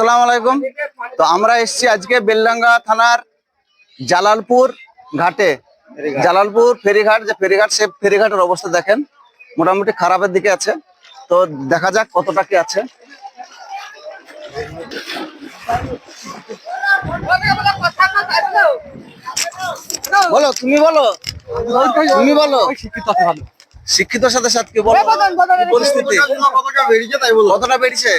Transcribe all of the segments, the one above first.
আসসালামু আলাইকুম। তো আমরা এসেছি আজকে বেলডাঙ্গা থানার জালালপুর ঘাটে। জালালপুর ফেরিঘাট যে ফেরিঘাট সে ফেরিঘাটের অবস্থা দেখেন। মোটামুটি খারাপের দিকে আছে। তো দেখা যাক কতটা কি আছে। বলো তুমি বলো। তুমি বলো। শিক্ষিতর সাথে সাথে কি বলো? পরিস্থিতি? কতটা বেড়েছে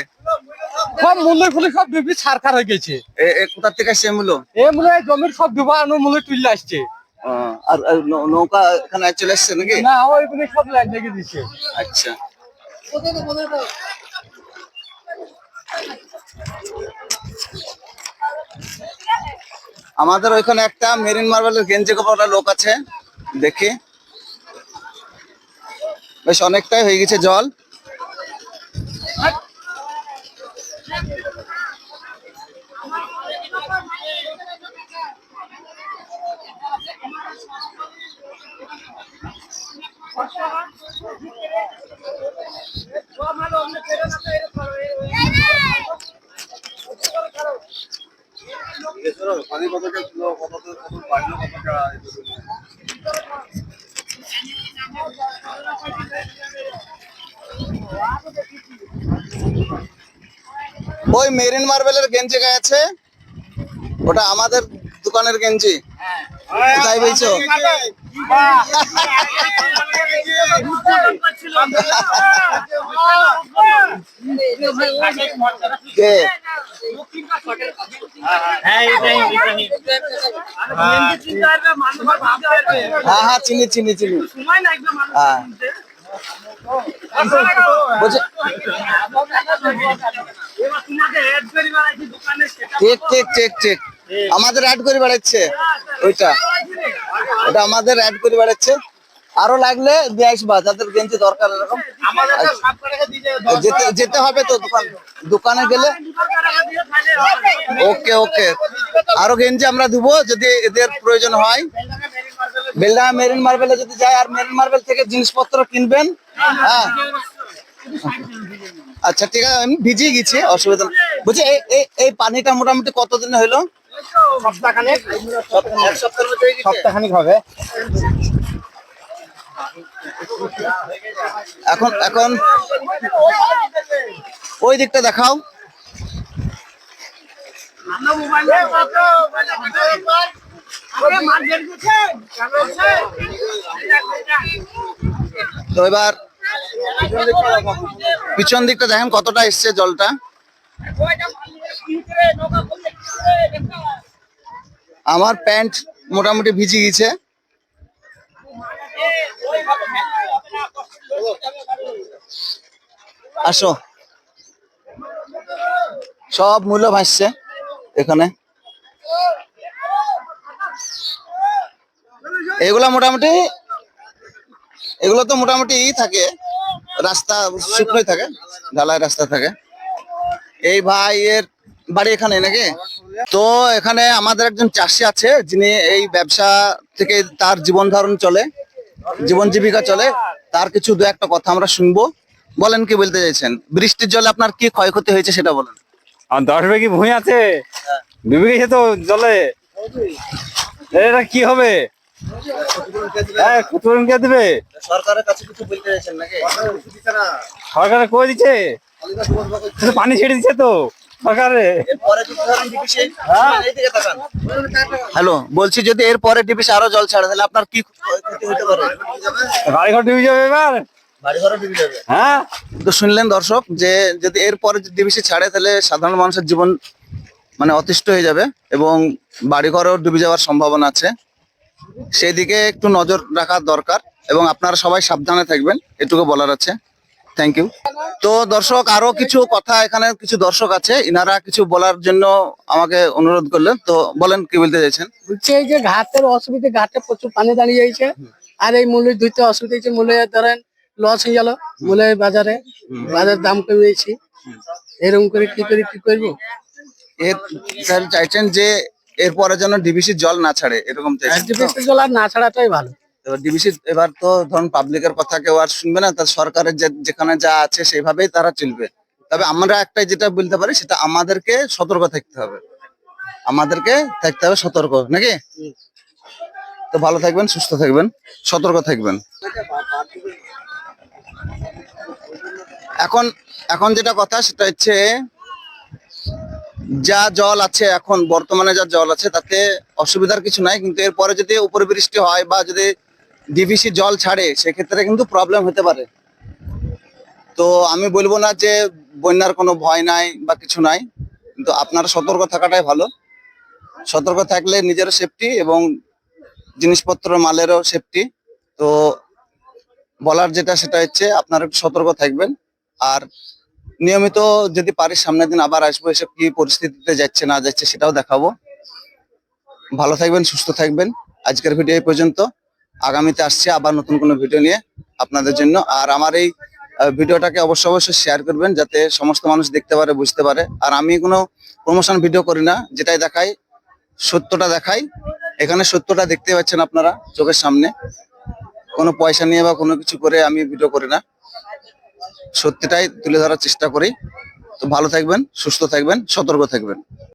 সব মূল্য ফুলে সব ডুবি হয়ে গেছে। এ- এ কোথা থেকে সে মূল্য? এ মূল্য জমির সব ডুবা আনো মূল্য তুললে আসছে। আর নৌকা এখানে চলে এসছে নাকি? না সব লাইন লেগে দিচ্ছে আচ্ছা। আমাদের ওইখানে একটা মেরিন মার্বেলের গেঞ্জি কাপড় লোক আছে দেখি। বেশ অনেকটাই হয়ে গেছে জল। ওই মেরিন মার্বেলের গেঞ্জি গায়ে আছে। ওটা আমাদের দোকানের গেঞ্জি। কোথায় বলছো কে? হ্যাঁ হ্যাঁ চিনি চিনি চিনি। হ্যাঁ। ঠিক ঠিক ঠিক ঠিক আমাদের অ্যাড করে বেড়াচ্ছে ওইটা। ওটা আমাদের অ্যাড করে বেড়াচ্ছে। আরও লাগলে দিয়ে আসবা, যাদের গেঞ্জি দরকার এরকম। যেতে যেতে হবে তো দোকান, দোকানে গেলে। ওকে ওকে। আরও গেঞ্জি আমরা দিব যদি এদের প্রয়োজন হয়। বেলডাঙ্গা মেরিন মার্বেলে যদি যায়, আর মেরিন মার্বেল থেকে জিনিসপত্র কিনবেন হ্যাঁ। আচ্ছা ঠিক আছে আমি ভিজিয়ে গেছি অসুবিধা বলছি এই এই পানিটা মোটামুটি কতদিন হইল সপ্তাহখানেক? সপ্তাহখানেক হবে। এখন এখন ওই দিকটা দেখাও। তো এবার পিছন দিকটা দেখেন কতটা এসছে জলটা। আমার প্যান্ট মোটামুটি ভিজে গেছে। আসো। সব মূল্য ভাসছে এখানে। এগুলা মোটামুটি এগুলো তো মোটামুটি থাকে। রাস্তা শুকনোই থাকে ঢালাই রাস্তা থাকে। এই ভাই এর বাড়ি এখানে নাকি? তো এখানে আমাদের একজন চাষি আছে যিনি এই ব্যবসা থেকে তার জীবন ধারণ চলে জীবন জীবিকা চলে। তার কিছু দু একটা কথা আমরা শুনব। বলেন কি বলতে চাইছেন? বৃষ্টির জলে আপনার কি ক্ষয়ক্ষতি হয়েছে সেটা বলেন। আর দশ বিঘি ভুঁই আছে? ডুবে গেছে তো জলে। এটা কি হবে? হ্যাঁ কুতুন কে দিবে? সরকারের কাছে কিছু বলতে চাইছেন নাকি? সরকারে কই দিচ্ছে শুধু পানি ছেড়ে দিচ্ছে তো সরকারে। হ্যালো বলছি যদি এর পরে ডিপিসি আরও জল ছাড়ে তাহলে আপনার কি ক্ষতি হতে পারে? বাড়ি ঘর ডুবে যাবে এবার? হ্যাঁ। তো শুনলেন দর্শক যে যদি এর পরে ডিবিসি ছাড়ে তাহলে সাধারণ মানুষের জীবন মানে অতিষ্ঠ হয়ে যাবে এবং বাড়িঘরও ডুবে যাওয়ার সম্ভাবনা আছে। সেই দিকে একটু নজর রাখা দরকার এবং আপনারা সবাই সাবধানে থাকবেন এটুকু বলার আছে। থ্যাংক ইউ তো দর্শক আরও কিছু কথা এখানে কিছু দর্শক আছে ইনারা কিছু বলার জন্য আমাকে অনুরোধ করলেন। তো বলেন কি বলতে চাইছেন? বলছে এই যে ঘাটের অসুবিধা ঘাটে প্রচুর পানি দাঁড়িয়ে যাইছে আর এই মূল্য ধুইতে অসুবিধা হয়েছে মূল্য ধরেন লস হয়ে গেল মূল্যের বাজারে বাজার দাম কমে কমিয়েছি এরকম করে কি করে কি করব? এর স্যার চাইছেন যে এরপরে যেন ডিবিসি জল না ছাড়ে এরকম তো? জল আর না ছাড়াটাই ভালো। এবার ডিবিসি এবার তো ধরুন পাবলিকের কথা কেউ আর শুনবে না তার সরকারের যেখানে যা আছে সেইভাবেই তারা চলবে। তবে আমরা একটাই যেটা বলতে পারি সেটা আমাদেরকে সতর্ক থাকতে হবে। আমাদেরকে থাকতে হবে সতর্ক নাকি? তো ভালো থাকবেন সুস্থ থাকবেন সতর্ক থাকবেন। এখন এখন যেটা কথা সেটা হচ্ছে যা জল আছে এখন, বর্তমানে যা জল আছে, তাতে অসুবিধার কিছু নাই, কিন্তু এরপরে যদি উপরে বৃষ্টি হয় বা যদি ডিভিসি জল ছাড়ে, সেক্ষেত্রে কিন্তু প্রবলেম হতে পারে। তো আমি বলব না যে বন্যার কোনো ভয় নাই বা কিছু নাই, কিন্তু আপনার সতর্ক থাকাটাই ভালো। সতর্ক থাকলে নিজেরও সেফটি এবং জিনিসপত্র মালেরও সেফটি তো বলার যেটা, সেটা হচ্ছে আপনারা একটু সতর্ক থাকবেন। আর নিয়মিত যদি পারি সামনের দিন আবার আসব, এসব কি পরিস্থিতিতে যাচ্ছে, না যাচ্ছে সেটাও দেখাবো। ভালো থাকবেন, সুস্থ থাকবেন। আজকের ভিডিও এই পর্যন্ত। আগামীতে আসছে আবার নতুন কোনো ভিডিও নিয়ে আপনাদের জন্য। আর আমার এই ভিডিওটাকে অবশ্যই অবশ্যই শেয়ার করবেন, যাতে সমস্ত মানুষ দেখতে পারে, বুঝতে পারে। আর আমি কোনো প্রমোশন ভিডিও করি না, যেটাই দেখাই, সত্যটা দেখাই। এখানে সত্যটা দেখতে পাচ্ছেন আপনারা, চোখের সামনে। কোনো পয়সা নিয়ে বা কোনো কিছু করে আমি ভিডিও করি না। সত্যিটাই তুলে ধরার চেষ্টা করি। তো ভালো থাকবেন সুস্থ থাকবেন সতর্ক থাকবেন।